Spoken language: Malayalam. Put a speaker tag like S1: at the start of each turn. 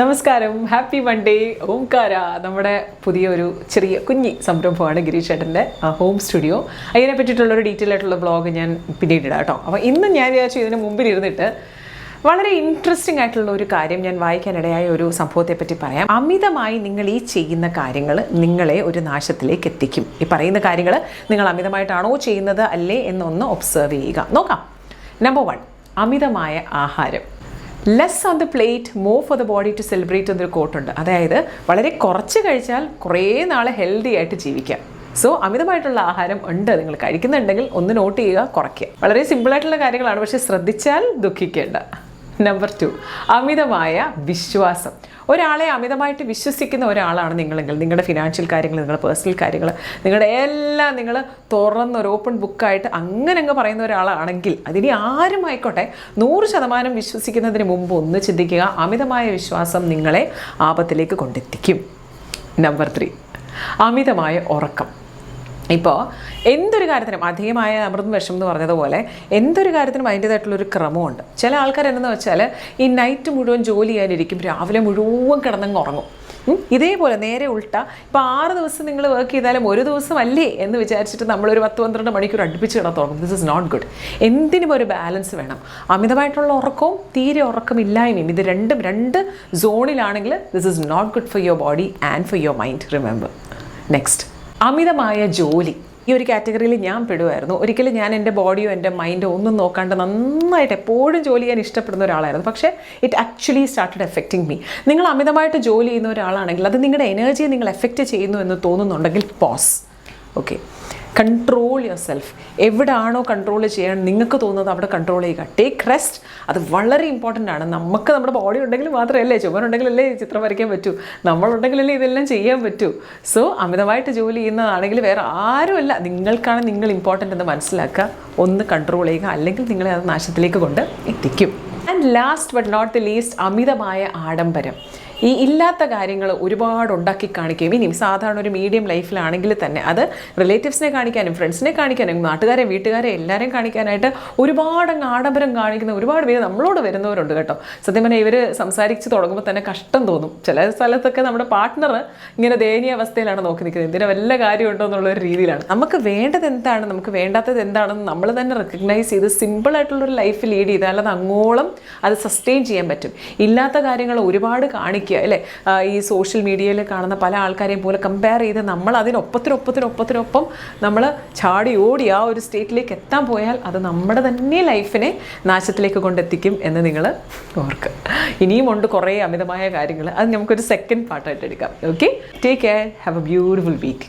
S1: നമസ്കാരം. Happy Monday Omkara. നമ്മുടെ പുതിയൊരു ചെറിയ കുഞ്ഞി സംരംഭമാണ് ഗിരീഷ് ചേട്ടന്റെ ഹോം സ്റ്റുഡിയോ അതിനെ പറ്റിയിട്ടുള്ള ഒരു ഡീറ്റെയിൽ ആയിട്ടുള്ള ബ്ലോഗ് ഞാൻ പിന്നീട് ഇടാം കേട്ടോ. അപ്പോൾ ഇന്ന് ഞാൻ വിചാരിച്ചു ഇതിന് മുമ്പിൽ ഇരുന്നിട്ട് വളരെ ഇൻട്രസ്റ്റിംഗ് ആയിട്ടുള്ള ഒരു കാര്യം ഞാൻ വായിക്കാനിടയായ ഒരു സംഭവത്തെ പറ്റി പറയാം. അമിതമായി നിങ്ങൾ ഈ ചെയ്യുന്ന കാര്യങ്ങൾ നിങ്ങളെ ഒരു നാശത്തിലേക്ക് എത്തിക്കും. ഈ പറയുന്ന കാര്യങ്ങൾ നിങ്ങൾ അമിതമായിട്ടാണോ ചെയ്യുന്നത് അല്ലേ എന്നൊന്ന് ഒബ്സർവ് ചെയ്യുക. നോക്കാം. നമ്പർ വൺ അമിതമായ ആഹാരം. Less on the plate more for the body to celebrate എന്നൊരു കോട്ടുണ്ട് അതായത് വളരെ കുറച്ച് കഴിച്ചാൽ കുറേ നാൾ ഹെൽത്തി ആയിട്ട് ജീവിക്കാം. സോ അമിതമായിട്ടുള്ള ആഹാരം ഉണ്ട്. നിങ്ങൾ കഴിക്കുന്നുണ്ടെങ്കിൽ ഒന്ന് നോട്ട് ചെയ്യുക കുറയ്ക്കുക. വളരെ സിമ്പിളായിട്ടുള്ള കാര്യങ്ങളാണ്. പക്ഷെ ശ്രദ്ധിച്ചാൽ ദുഃഖിക്കേണ്ട. നമ്പർ ടു അമിതമായ വിശ്വാസം. ഒരാളെ അമിതമായിട്ട് വിശ്വസിക്കുന്ന ഒരാളാണ് നിങ്ങളെങ്കിൽ നിങ്ങളുടെ ഫിനാൻഷ്യൽ കാര്യങ്ങൾ നിങ്ങളുടെ പേഴ്സണൽ കാര്യങ്ങൾ നിങ്ങളുടെ എല്ലാം നിങ്ങൾ തുറന്ന് ഒരു ഓപ്പൺ ബുക്കായിട്ട് അങ്ങനെ അങ്ങ് പറയുന്ന ഒരാളാണെങ്കിൽ അതിനി ആരും ആയിക്കോട്ടെ നൂറ് ശതമാനം വിശ്വസിക്കുന്നതിന് മുമ്പ് ഒന്ന് ചിന്തിക്കുക അമിതമായ വിശ്വാസം നിങ്ങളെ ആപത്തിലേക്ക് കൊണ്ടെത്തിക്കും. നമ്പർ ത്രീ അമിതമായ ഉറക്കം. ഇപ്പോൾ എന്തൊരു കാര്യത്തിനും അധികമായ അമൃതം വിഷം എന്ന് പറഞ്ഞതുപോലെ എന്തൊരു കാര്യത്തിനും അതിന്റേതായിട്ടുള്ളൊരു ക്രമമുണ്ട്. ചില ആൾക്കാർ എന്തെന്ന് വെച്ചാൽ ഈ നൈറ്റ് മുഴുവൻ ജോലി ചെയ്യാനിരിക്കും രാവിലെ മുഴുവൻ കിടന്നങ്ങ് ഉറങ്ങും. ഇതേപോലെ നേരെ ഉൾട്ട ഇപ്പോൾ ആറ് ദിവസം നിങ്ങൾ വർക്ക് ചെയ്താലും ഒരു ദിവസം അല്ലേ എന്ന് വിചാരിച്ചിട്ട് നമ്മളൊരു പത്ത് പന്ത്രണ്ട് മണിക്കൂർ അടുപ്പിച്ച് കിടത്തുറങ്ങും ദിസ് ഇസ് നോട്ട് ഗുഡ് എന്തിനും ഒരു ബാലൻസ് വേണം. അമിതമായിട്ടുള്ള ഉറക്കവും തീരെ ഉറക്കമില്ലായ്മയും ഇത് രണ്ടും രണ്ട് സോണിലാണെങ്കിൽ this is not good for your body and for your mind remember next അമിതമായ ജോലി. ഈ ഒരു കാറ്റഗറിയിൽ ഞാൻ പെടുമായിരുന്നു ഒരിക്കലും ഞാൻ എന്റെ ബോഡിയോ എന്റെ മൈൻഡോ ഒന്നും നോക്കാണ്ട് നന്നായിട്ട് എപ്പോഴും ജോലി ചെയ്യാൻ ഇഷ്ടപ്പെടുന്ന ഒരാളായിരുന്നു. പക്ഷേ it actually started affecting me നിങ്ങൾ അമിതമായിട്ട് ജോലി ചെയ്യുന്ന ഒരാളാണെങ്കിൽ അത് നിങ്ങളുടെ എനർജിയെ നിങ്ങൾ എഫക്റ്റ് ചെയ്യുന്നു എന്ന് തോന്നുന്നുണ്ടെങ്കിൽ pause okay control your self എവിടാണോ control ചെയ്യാൻ നിങ്ങൾക്ക് തോന്നുന്നത് അവിടെ കൺട്രോൾ ചെയ്യുക. ടേക്ക് റെസ്റ്റ് അത് വളരെ ഇമ്പോർട്ടന്റ് ആണ്. നമുക്ക് നമ്മുടെ ബോഡി ഉണ്ടെങ്കിൽ മാത്രമല്ലേ ചുമരുണ്ടെങ്കിലല്ലേ ഈ ചിത്രം വരയ്ക്കാൻ പറ്റൂ. നമ്മളുണ്ടെങ്കിലല്ലേ ഇതെല്ലാം ചെയ്യാൻ പറ്റൂ. സോ അമിതമായിട്ട് ജോലി ചെയ്യുന്നതാണെങ്കിൽ വേറെ ആരുമല്ല. നിങ്ങൾക്കാണ് നിങ്ങൾ ഇമ്പോർട്ടന്റ് എന്ന് മനസ്സിലാക്കുക. ഒന്ന് കൺട്രോൾ ചെയ്യുക. അല്ലെങ്കിൽ നിങ്ങളെ അത് നാശത്തിലേക്ക് കൊണ്ട് എത്തിക്കും. And last but not the least അമിതമായ ആഡംബരം. ഈ ഇല്ലാത്ത കാര്യങ്ങൾ ഒരുപാട് ഉണ്ടാക്കി കാണിക്കുകയും ഇനിയും സാധാരണ ഒരു മീഡിയം ലൈഫിലാണെങ്കിൽ തന്നെ അത് റിലേറ്റീവ്സിനെ കാണിക്കാനും ഫ്രണ്ട്സിനെ കാണിക്കാനും നാട്ടുകാരെ വീട്ടുകാരെ എല്ലാവരെയും കാണിക്കാനായിട്ട് ഒരുപാട് ആഡംബരം കാണിക്കുന്ന ഒരുപാട് പേര് നമ്മളോട് വരുന്നവരുണ്ട് കേട്ടോ. സത്യം പറഞ്ഞാൽ ഇവർ സംസാരിച്ച് തുടങ്ങുമ്പോൾ തന്നെ കഷ്ടം തോന്നും. ചില സ്ഥലത്തൊക്കെ നമ്മുടെ പാർട്ട്ണർ ഇങ്ങനെ ദയനീയ അവസ്ഥയിലാണ് നോക്കി നിൽക്കുന്നത്. എന്തിനാ വല്ല കാര്യമുണ്ടോ എന്നുള്ള ഒരു രീതിയിലാണ്. നമുക്ക് വേണ്ടത് എന്താണ്? നമുക്ക് വേണ്ടാത്തത് എന്താണെന്ന് നമ്മൾ തന്നെ റെക്കഗ്നൈസ് ചെയ്ത് സിമ്പിൾ ആയിട്ടുള്ളൊരു ലൈഫ് ലീഡ് ചെയ്താൽ അത് അങ്ങോളം അത് സസ്റ്റെയിൻ ചെയ്യാൻ പറ്റും. ഇല്ലാത്ത കാര്യങ്ങൾ ഒരുപാട് കാണിക്കുക അല്ലേ? ആ, ഈ സോഷ്യൽ മീഡിയയിൽ കാണുന്ന പല ആൾക്കാരെയും പോലെ കമ്പയർ ചെയ്ത് നമ്മൾ അതിനൊപ്പത്തിനൊപ്പത്തിനൊപ്പത്തിനൊപ്പം നമ്മൾ ചാടി ഓടി ആ ഒരു സ്റ്റേറ്റിലേക്ക് എത്താൻ പോയാൽ അത് നമ്മുടെ തന്നെ ലൈഫിനെ നാശത്തിലേക്ക് കൊണ്ടെത്തിക്കും എന്ന് നിങ്ങൾ ഓർക്കുക. ഇനിയും ഉണ്ട് കുറേ അമിതമായ കാര്യങ്ങൾ അത് നമുക്കൊരു സെക്കൻഡ് പാർട്ടായിട്ട് എടുക്കാം. Okay take care have a beautiful week